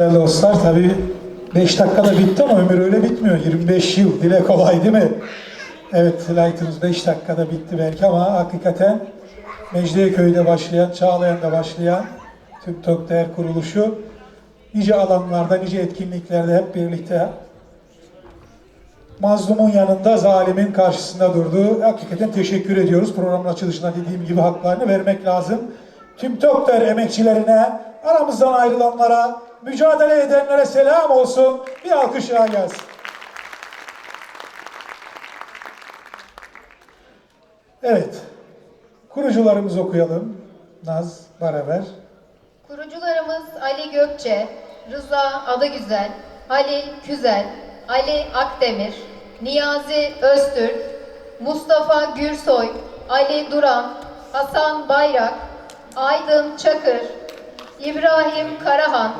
Değerli dostlar tabii 5 dakikada bitti ama ömür öyle bitmiyor. 25 yıl dile kolay değil mi? Evet Light'ımız 5 dakikada bitti belki ama hakikaten Mecidiyeköy'de başlayan, Çağlayan'da başlayan tüm TOKDER kuruluşu nice alanlarda, nice etkinliklerde hep birlikte mazlumun yanında zalimin karşısında durdu. Hakikaten teşekkür ediyoruz. Programın açılışında dediğim gibi haklarını vermek lazım. Tüm TOKDER emekçilerine, aramızdan ayrılanlara, mücadele edenlere selam olsun. Bir alkış daha gelsin. Evet. Kurucularımızı okuyalım. Naz, beraber. Kurucularımız Ali Gökçe, Rıza Adıgüzel, Halil Küzel, Ali Akdemir, Niyazi Öztürk, Mustafa Gürsoy, Ali Duran, Hasan Bayrak, Aydın Çakır, İbrahim Karahan,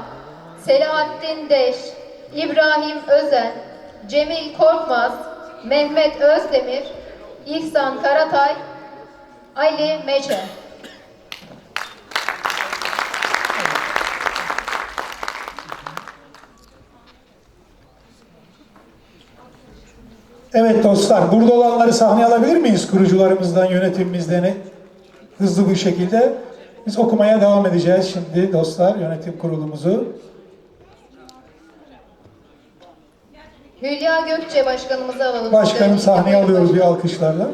Selahattin Deş, İbrahim Özen, Cemil Korkmaz, Mehmet Özdemir, İhsan Karatay, Ali Meçe. Evet dostlar, burada olanları sahneye alabilir miyiz kurucularımızdan, yönetimimizden hızlı bir şekilde? Biz okumaya devam edeceğiz şimdi dostlar, yönetim kurulumuzu. Hülya Gökçe başkanımızı alalım. Başkanım sahneye alıyoruz bir alkışlarla.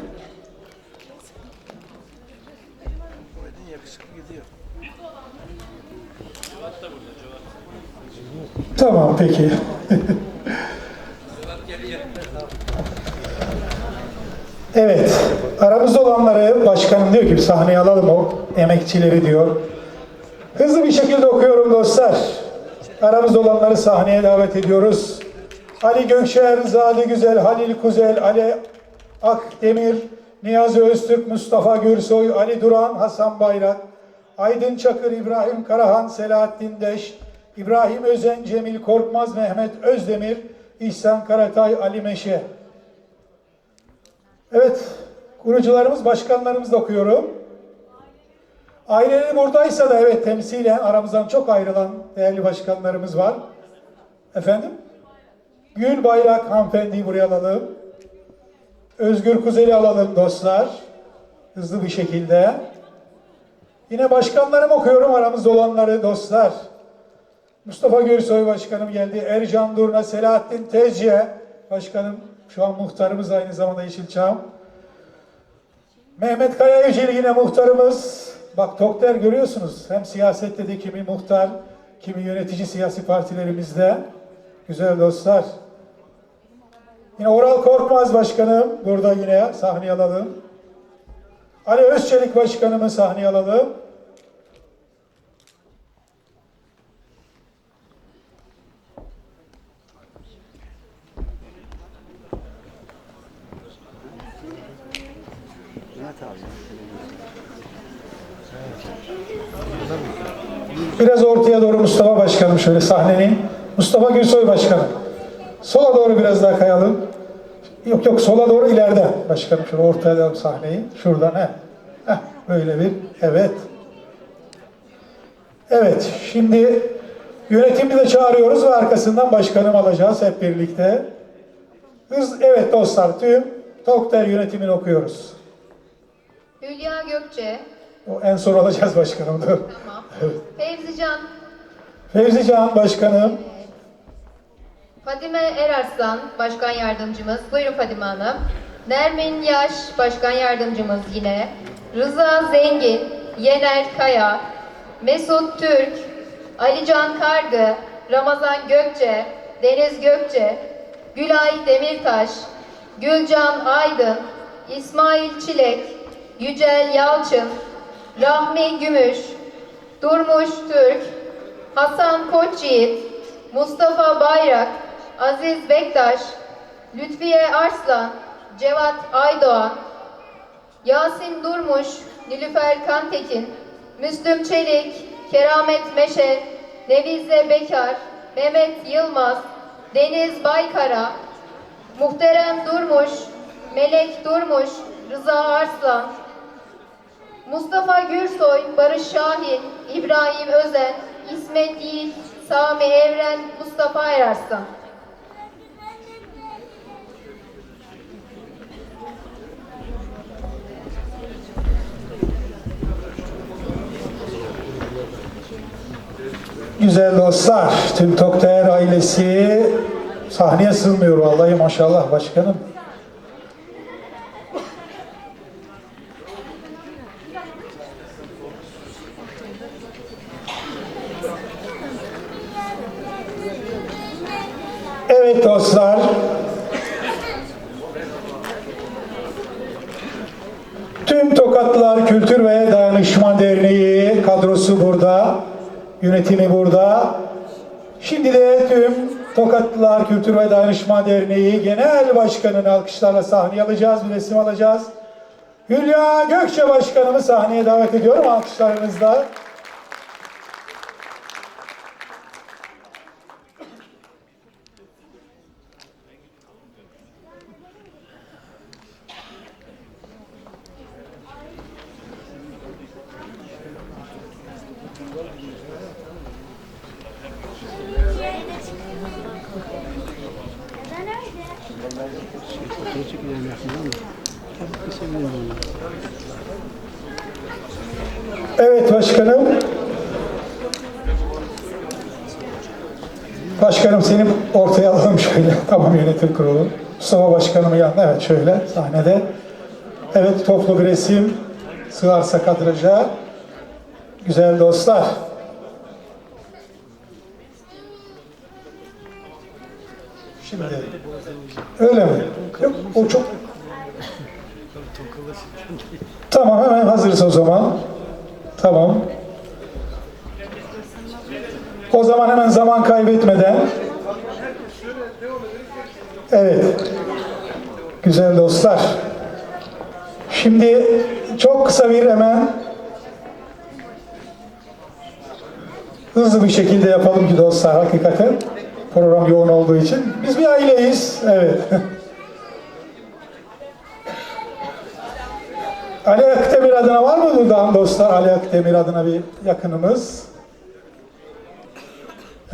Tamam peki. evet. Aramızda olanları başkanım diyor ki sahneye alalım o emekçileri diyor. Hızlı bir şekilde okuyorum dostlar. Aramızda olanları sahneye davet ediyoruz. Ali Gökşer, Zali Güzel, Halil Kuzel, Ali Akdemir, Niyazi Öztürk, Mustafa Gürsoy, Ali Duran, Hasan Bayrak, Aydın Çakır, İbrahim Karahan, Selahattin Deş, İbrahim Özen, Cemil Korkmaz, Mehmet Özdemir, İhsan Karatay, Ali Meşe. Evet, kurucularımız, başkanlarımızı da okuyorum. Aileleri buradaysa da evet temsilen aramızdan çok ayrılan değerli başkanlarımız var. Efendim? Gül Bayrak hanımefendiyi buraya alalım. Özgür Kuzel'i alalım dostlar. Hızlı bir şekilde. Yine başkanlarım okuyorum aramızda olanları dostlar. Mustafa Gürsoy Başkanım geldi. Ercan Durna, Selahattin Tezce Başkanım şu an muhtarımız aynı zamanda Yeşilçam. Mehmet Kaya Yücel yine muhtarımız. Bak Tokter görüyorsunuz. Hem siyasette de kimi muhtar, kimi yönetici siyasi partilerimizde. Güzel dostlar. Yine Oral Korkmaz Başkanım burada yine sahneye alalım. Ali Özçelik Başkanımı sahneye alalım. Biraz ortaya doğru Mustafa Başkanım şöyle sahnenin. Mustafa Gülsoy Başkanım. Sola doğru biraz daha kayalım. Yok yok sola doğru ileride başkanım. Şöyle ortaya alalım sahneyi. Şuradan he. Heh, böyle bir evet. Evet şimdi yönetimi de çağırıyoruz ve arkasından başkanım alacağız hep birlikte. Hız, evet dostlar tüm Tokter yönetimini okuyoruz. Hülya Gökçe, O en son alacağız başkanım. Dur. tamam. Fevzican, Fevzi Can Başkanım. Fadime Erarslan Başkan Yardımcımız. Buyurun Fadime Hanım. Nermin Yaş Başkan Yardımcımız yine. Rıza Zengin, Yener Kaya, Mesut Türk, Alican Kargı, Ramazan Gökçe, Deniz Gökçe, Gülay Demirtaş, Gülcan Aydın, İsmail Çilek, Yücel Yalçın, Rahmi Gümüş, Durmuş Türk, Hasan Koçyiğit, Mustafa Bayrak, Aziz Bektaş, Lütfiye Arslan, Cevat Aydoğan, Yasin Durmuş, Nilüfer Kantekin, Müslüm Çelik, Keramet Meşe, Nevize Bekar, Mehmet Yılmaz, Deniz Baykara, Muhterem Durmuş, Melek Durmuş, Rıza Arslan, Mustafa Gürsoy, Barış Şahin, İbrahim Özen, İsmet Yiğit, Sami Evren, Mustafa Erarslan. Güzel dostlar, tüm Toktayer ailesi sahneye sığmıyor vallahi maşallah başkanım. Evet dostlar. Tüm Tokatlılar Kültür ve Dayanışma Derneği kadrosu burada, yönetimi burada. Şimdi tüm Tokatlılar Kültür ve Dayanışma Derneği Genel Başkanı'nı alkışlarla sahneye alacağız, bir resim alacağız. Hülya Gökçe Başkanımı sahneye davet ediyorum alkışlarınızla. Evet başkanım. Başkanım seni ortaya alalım şöyle. Tamam yönetim kurulu. Mustafa başkanımın yanında evet şöyle sahnede. Evet toplu bir resim sığarsa kadraja. Güzel dostlar. Şimdi öyle mi? Yok o çok Tamam hemen hazırız o zaman. Tamam. O zaman hemen zaman kaybetmeden Evet. Güzel dostlar. Şimdi çok kısa bir hemen hızlı bir şekilde yapalım ki dostlar hakikaten. Program yoğun olduğu için. Biz bir aileyiz. Evet. Ali Adına var mı buradan dostlar? Ali Akdemir adına bir yakınımız.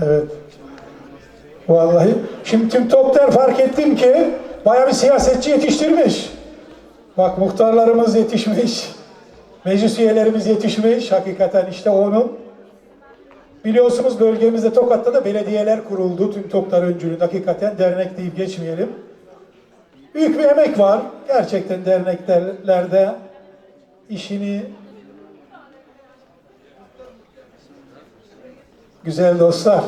Evet. Vallahi. Şimdi tüm toplar fark ettim ki bayağı bir siyasetçi yetiştirmiş. Bak muhtarlarımız yetişmiş. Meclis üyelerimiz yetişmiş. Hakikaten işte onun. Biliyorsunuz bölgemizde Tokat'ta da belediyeler kuruldu. Tüm toplar öncülüğünde hakikaten dernek deyip geçmeyelim. Büyük bir emek var. Gerçekten derneklerde işini güzel dostlar.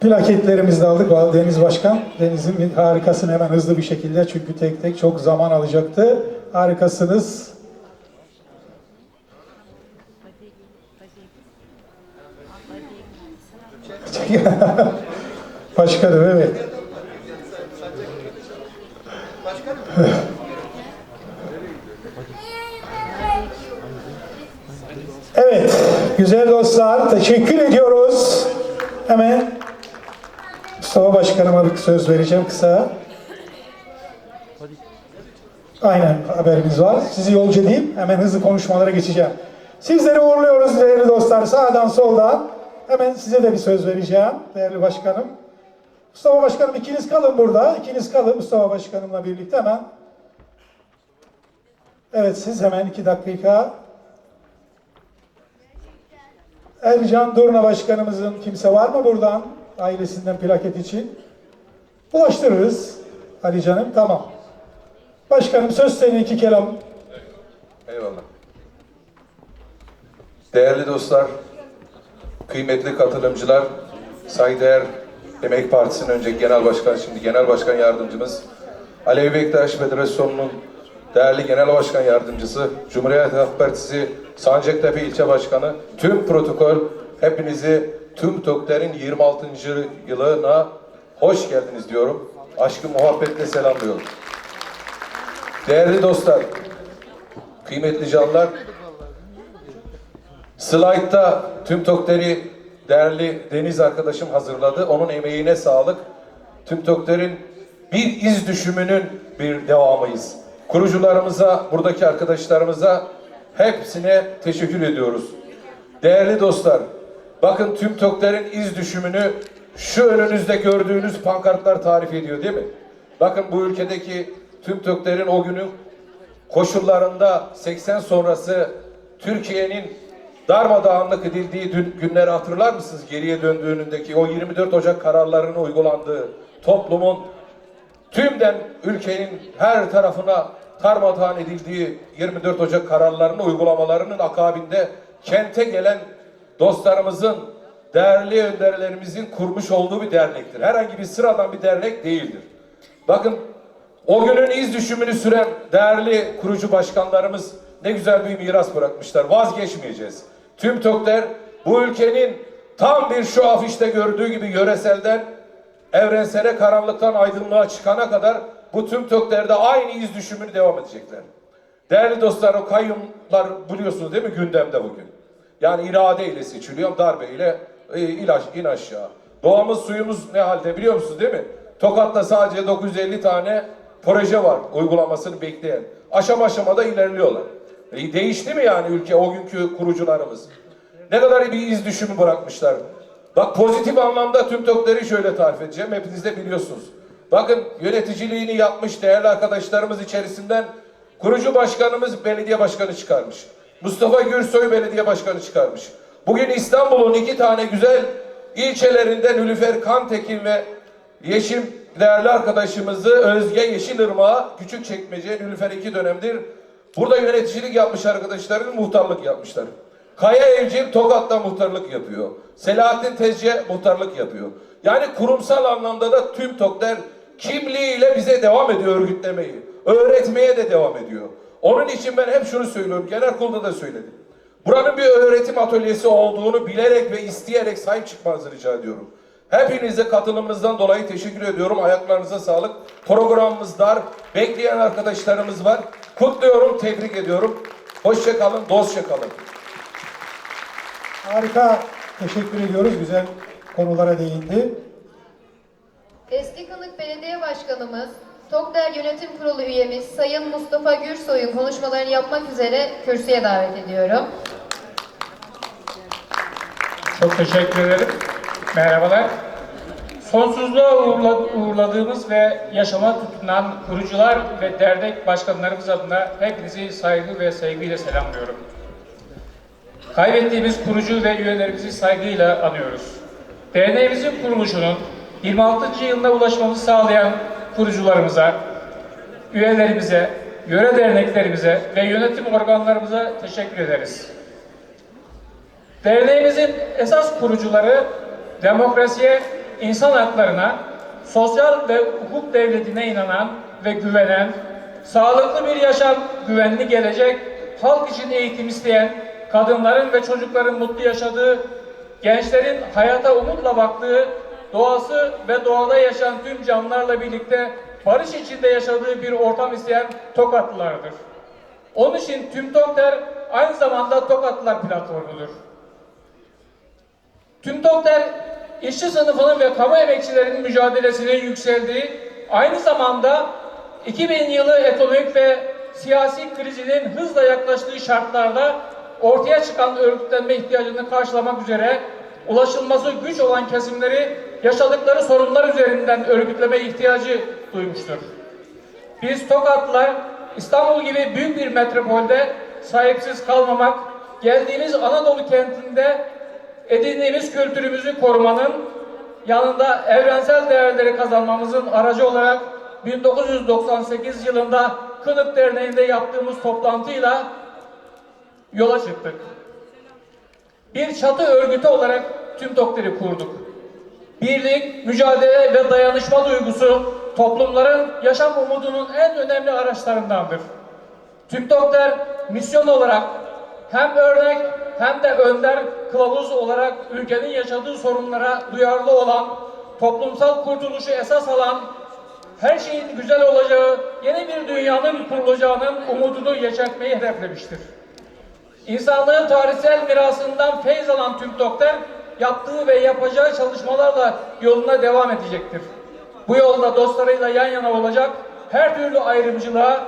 Plaketlerimizi de aldık. Deniz Başkan, Deniz'in harikasını hemen hızlı bir şekilde çünkü tek tek çok zaman alacaktı. Harikasınız. Başkanım evet. Evet, güzel dostlar, teşekkür ediyoruz. Hemen Mustafa Başkanıma bir söz vereceğim kısa. Aynen haberimiz var. Sizi yolcu edeyim. Hemen hızlı konuşmalara geçeceğim. Sizleri uğurluyoruz değerli dostlar. Sağdan soldan. Hemen size de bir söz vereceğim değerli başkanım. Mustafa Başkanım ikiniz kalın burada. İkiniz kalın Mustafa Başkanımla birlikte hemen. Evet siz hemen iki dakika. Ercan Durna Başkanımızın kimse var mı buradan? Ailesinden plaket için. Ulaştırırız. Ali Canım tamam. Başkanım söz senin iki kelam. Eyvallah. Değerli dostlar, kıymetli katılımcılar, saygıdeğer Emek Partisi'nin önce Genel Başkan, şimdi Genel Başkan Yardımcımız, Alevi Bektaş Federasyonu'nun değerli Genel Başkan Yardımcısı, Cumhuriyet Halk Partisi Sancaktepe İlçe Başkanı, tüm protokol, hepinizi tüm TOKTER'in 26. yılına hoş geldiniz diyorum. Aşkı muhabbetle selamlıyorum. Değerli dostlar, kıymetli canlar, slaytta tüm tokleri değerli Deniz arkadaşım hazırladı. Onun emeğine sağlık. Tüm toklerin bir iz düşümünün bir devamıyız. Kurucularımıza, buradaki arkadaşlarımıza hepsine teşekkür ediyoruz. Değerli dostlar, bakın tüm TOKİ'lerin iz düşümünü şu önünüzde gördüğünüz pankartlar tarif ediyor değil mi? Bakın bu ülkedeki tüm TOKİ'lerin o günün koşullarında 80 sonrası Türkiye'nin darmadağınlık edildiği dün, günleri hatırlar mısınız? Geriye döndüğünündeki o 24 Ocak kararlarının uygulandığı toplumun tümden ülkenin her tarafına darmadağın edildiği 24 Ocak kararlarının uygulamalarının akabinde kente gelen dostlarımızın, değerli önderlerimizin kurmuş olduğu bir dernektir. Herhangi bir sıradan bir dernek değildir. Bakın o günün iz düşümünü süren değerli kurucu başkanlarımız ne güzel bir miras bırakmışlar. Vazgeçmeyeceğiz. Tüm TÖK'ler bu ülkenin tam bir şu afişte gördüğü gibi yöreselden evrensele karanlıktan aydınlığa çıkana kadar bu tüm TÖK'lerde aynı iz düşümünü devam edecekler. Değerli dostlar o kayyumlar biliyorsunuz değil mi gündemde bugün. Yani iradeyle seçiliyor darbeyle e, ilaç, in aşağı. Doğamız suyumuz ne halde biliyor musunuz değil mi? Tokat'ta sadece 950 tane proje var uygulamasını bekleyen. Aşama aşamada ilerliyorlar. E, değişti mi yani ülke o günkü kurucularımız? Ne kadar bir iz düşümü bırakmışlar. Bak pozitif anlamda tüm TOK'ları şöyle tarif edeceğim. Hepiniz de biliyorsunuz. Bakın yöneticiliğini yapmış değerli arkadaşlarımız içerisinden kurucu başkanımız belediye başkanı çıkarmış. Mustafa Gürsoy belediye başkanı çıkarmış. Bugün İstanbul'un iki tane güzel ilçelerinden Nülüfer Kantekin ve Yeşim değerli arkadaşımızı Özge Yeşilırmak'a küçük çekmece Nülüfer iki dönemdir burada yöneticilik yapmış arkadaşların muhtarlık yapmışlar. Kaya Evcil Tokat'ta muhtarlık yapıyor. Selahattin Tezce muhtarlık yapıyor. Yani kurumsal anlamda da tüm TOK'ler kimliğiyle bize devam ediyor örgütlemeyi. Öğretmeye de devam ediyor. Onun için ben hep şunu söylüyorum. Genel kurulda da söyledim. Buranın bir öğretim atölyesi olduğunu bilerek ve isteyerek sahip çıkmanızı rica ediyorum. Hepinize katılımınızdan dolayı teşekkür ediyorum. Ayaklarınıza sağlık. Programımız dar. Bekleyen arkadaşlarımız var. Kutluyorum, tebrik ediyorum. Hoşça kalın, dostça kalın. Harika. Teşekkür ediyoruz. Güzel konulara değindi. Eski Kınık Belediye Başkanımız, TOKDER Yönetim Kurulu üyemiz Sayın Mustafa Gürsoy'un konuşmalarını yapmak üzere kürsüye davet ediyorum. Çok teşekkür ederim. Merhabalar. Sonsuzluğa uğurla- uğurladığımız ve yaşama tutunan kurucular ve dernek başkanlarımız adına hepinizi saygı ve sevgiyle selamlıyorum. Kaybettiğimiz kurucu ve üyelerimizi saygıyla anıyoruz. Derneğimizin kuruluşunun 26. yılına ulaşmamızı sağlayan kurucularımıza, üyelerimize, yöre derneklerimize ve yönetim organlarımıza teşekkür ederiz. Derneğimizin esas kurucuları demokrasiye, insan haklarına, sosyal ve hukuk devletine inanan ve güvenen, sağlıklı bir yaşam, güvenli gelecek, halk için eğitim isteyen, kadınların ve çocukların mutlu yaşadığı, gençlerin hayata umutla baktığı, doğası ve doğada yaşayan tüm canlılarla birlikte barış içinde yaşadığı bir ortam isteyen Tokatlılardır. Onun için tüm TOKDER aynı zamanda Tokatlılar platformudur. Tüm TOKDER işçi sınıfının ve kamu emekçilerinin mücadelesinin yükseldiği, aynı zamanda 2000 yılı ekonomik ve siyasi krizinin hızla yaklaştığı şartlarda ortaya çıkan örgütlenme ihtiyacını karşılamak üzere ulaşılması güç olan kesimleri yaşadıkları sorunlar üzerinden örgütleme ihtiyacı duymuştur. Biz Tokatlılar İstanbul gibi büyük bir metropolde sahipsiz kalmamak, geldiğimiz Anadolu kentinde edindiğimiz kültürümüzü korumanın yanında evrensel değerleri kazanmamızın aracı olarak 1998 yılında Kınık Derneği'nde yaptığımız toplantıyla yola çıktık. Bir çatı örgütü olarak tüm TOKTER'i kurduk. Birlik, mücadele ve dayanışma duygusu toplumların yaşam umudunun en önemli araçlarındandır. Tüm TOKTER misyon olarak hem örnek hem de önder kılavuz olarak ülkenin yaşadığı sorunlara duyarlı olan, toplumsal kurtuluşu esas alan, her şeyin güzel olacağı, yeni bir dünyanın kurulacağının umudunu yeşertmeyi hedeflemiştir. İnsanlığın tarihsel mirasından feyz alan doktor yaptığı ve yapacağı çalışmalarla yoluna devam edecektir. Bu yolda dostlarıyla yan yana olacak, her türlü ayrımcılığa,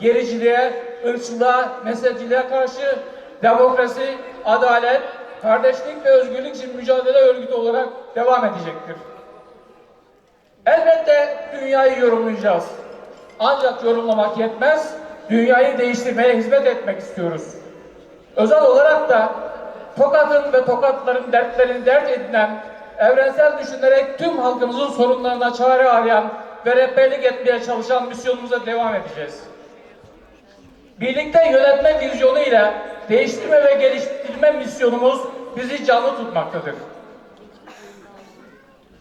gericiliğe, ırkçılığa, mezhepçiliğe karşı demokrasi, adalet, kardeşlik ve özgürlük için mücadele örgütü olarak devam edecektir. Elbette dünyayı yorumlayacağız. Ancak yorumlamak yetmez, dünyayı değiştirmeye hizmet etmek istiyoruz. Özel olarak da Tokat'ın ve Tokatların dertlerini dert edinen, evrensel düşünerek tüm halkımızın sorunlarına çare arayan ve rehberlik etmeye çalışan misyonumuza devam edeceğiz. Birlikte yönetme vizyonu ile değiştirme ve geliştirme misyonumuz bizi canlı tutmaktadır.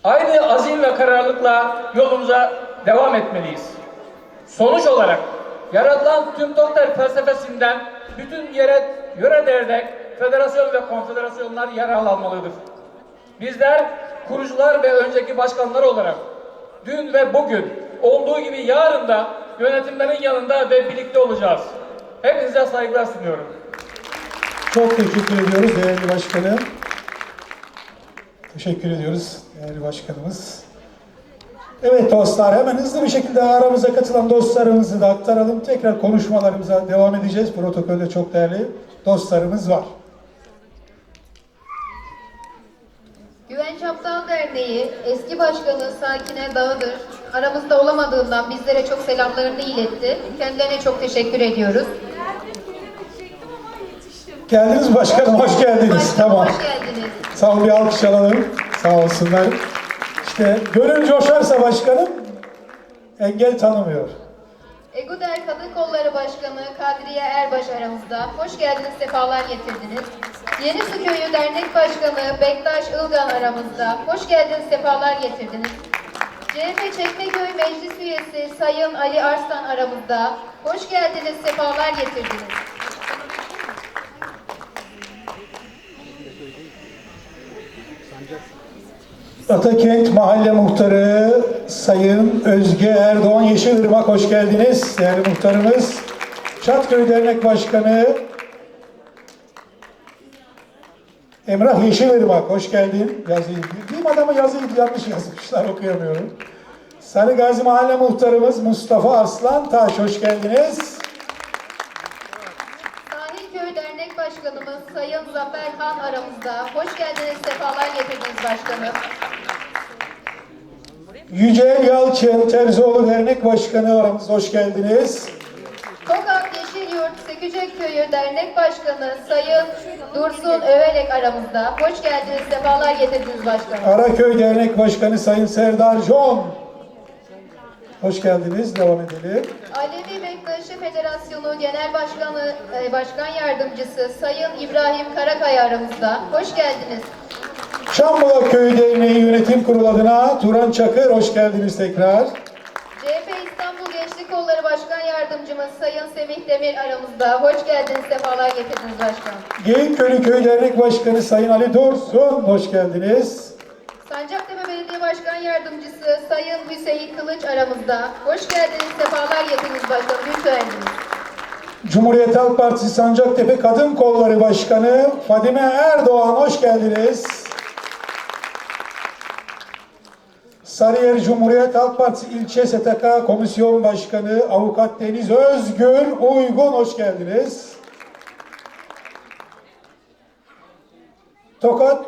Aynı azim ve kararlılıkla yolumuza devam etmeliyiz. Sonuç olarak yaratılan tüm Tokter felsefesinden bütün yere, yöre dernek, federasyon ve konfederasyonlar yer almalıdır. Bizler kurucular ve önceki başkanlar olarak dün ve bugün olduğu gibi yarın da yönetimlerin yanında ve birlikte olacağız. Hepinize saygılar sunuyorum. Çok teşekkür ediyoruz değerli başkanım. Teşekkür ediyoruz değerli başkanımız. Evet dostlar hemen hızlı bir şekilde aramıza katılan dostlarımızı da aktaralım. Tekrar konuşmalarımıza devam edeceğiz. Protokolde çok değerli dostlarımız var. Derneği eski başkanı Sakine Dağıdır aramızda olamadığından bizlere çok selamlarını iletti. Kendilerine çok teşekkür ediyoruz. Geldiniz başkanım, hoş geldiniz. Başkanım Tamam. hoş geldiniz. Sağ olun bir alkış alalım. Sağ olsunlar. İşte gönül coşarsa başkanım engel tanımıyor. Eguder Kadın Kolları Başkanı Kadriye Erbaş aramızda. Hoş geldiniz, sefalar getirdiniz. Yeni Su Köyü Dernek Başkanı Bektaş Ilgan aramızda. Hoş geldiniz, sefalar getirdiniz. CHP Çekmeköy Meclis Üyesi Sayın Ali Arslan aramızda. Hoş geldiniz, sefalar getirdiniz. Atakent Mahalle Muhtarı Sayın Özge Erdoğan Yeşilırmak hoş geldiniz. Değerli muhtarımız. Çatköy Dernek Başkanı Emrah Yeşilırmak hoş geldin. Yazıyı, diyeyim adamı yazıyı yanlış yazmışlar okuyamıyorum. Sarı Gazi Mahalle Muhtarımız Mustafa Arslan Taş hoş geldiniz. Sahilköy Dernek Başkanımız Sayın Zafer Han aramızda. Hoş geldiniz, sefalar getirdiniz başkanım. Yücel Yalçın Terzioğlu Dernek Başkanı aramızda hoş geldiniz. Tokat Yeşilyurt Sekücek Köyü Dernek Başkanı Sayın Dursun Övelek aramızda. Hoş geldiniz, sefalar getirdiniz başkanım. Araköy Dernek Başkanı Sayın Serdar John. Hoş geldiniz. Devam edelim. Alevi Bektaşi Federasyonu Genel Başkanı, e, Başkan Yardımcısı Sayın İbrahim Karakaya aramızda. Hoş geldiniz. Şambulak Köyü Derneği Yönetim Kurulu adına Turan Çakır. Hoş geldiniz tekrar. CHP İstanbul Gençlik Kolları Başkan Yardımcımız Sayın Semih Demir aramızda. Hoş geldiniz, sefalar getirdiniz başkanım. Geyikköylü Köy Dernek Başkanı Sayın Ali Dursun. Hoş geldiniz. Sancaktepe Belediye Başkan Yardımcısı Sayın Hüseyin Kılıç aramızda. Hoş geldiniz, sefalar getirdiniz başkanım. Geldiniz. Cumhuriyet Halk Partisi Sancaktepe Kadın Kolları Başkanı Fadime Erdoğan. Hoş geldiniz. Sarıyer Cumhuriyet Halk Partisi İlçe STK Komisyon Başkanı Avukat Deniz Özgür Uygun hoş geldiniz. Tokat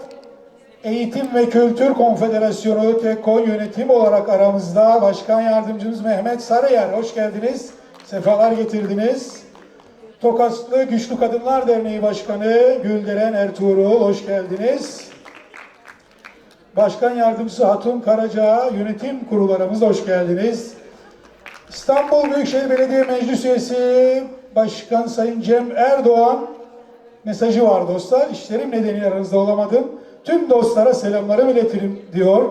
Eğitim ve Kültür Konfederasyonu TEKO yönetim olarak aramızda Başkan Yardımcımız Mehmet Sarıyer hoş geldiniz. Sefalar getirdiniz. Tokatlı Güçlü Kadınlar Derneği Başkanı Gülderen Ertuğrul hoş geldiniz. Başkan Yardımcısı Hatun Karaca Yönetim Kurullarımız hoş geldiniz. İstanbul Büyükşehir Belediye Meclis Üyesi Başkan Sayın Cem Erdoğan mesajı var dostlar. İşlerim nedeniyle aranızda olamadım. Tüm dostlara selamlarımı iletirim diyor.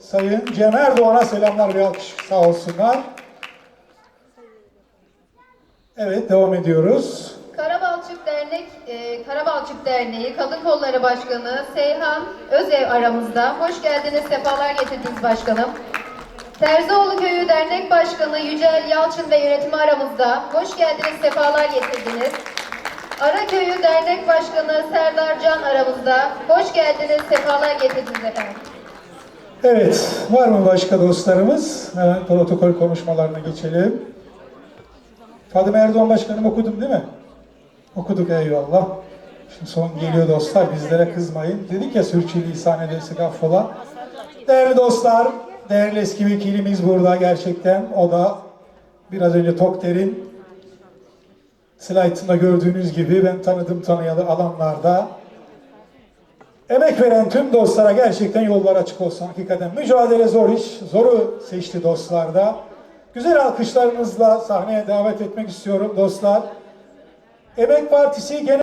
Sayın Cem Erdoğan'a selamlar ve alkış sağ olsunlar. Evet devam ediyoruz. E, Karabalçık Derneği Kadın Kolları Başkanı Seyhan Özev aramızda. Hoş geldiniz, sefalar getirdiniz başkanım. Terzioğlu Köyü Dernek Başkanı Yücel Yalçın ve yönetimi aramızda. Hoş geldiniz, sefalar getirdiniz. Araköy'ü Dernek Başkanı Serdar Can aramızda. Hoş geldiniz, sefalar getirdiniz efendim. Evet, var mı başka dostlarımız? Hemen protokol konuşmalarına geçelim. Fadime Erdoğan Başkanım okudum değil mi? Okuduk eyvallah. Şimdi son geliyor dostlar bizlere kızmayın. Dedik ya sürçülisan edersek affola. Değerli dostlar, değerli eski vekilimiz burada gerçekten. O da biraz önce Tokter'in slaytında gördüğünüz gibi ben tanıdım tanıyalı alanlarda emek veren tüm dostlara gerçekten yollar açık olsun. Hakikaten mücadele zor iş. Zoru seçti dostlar da. Güzel alkışlarınızla sahneye davet etmek istiyorum dostlar. Emek Partisi Genel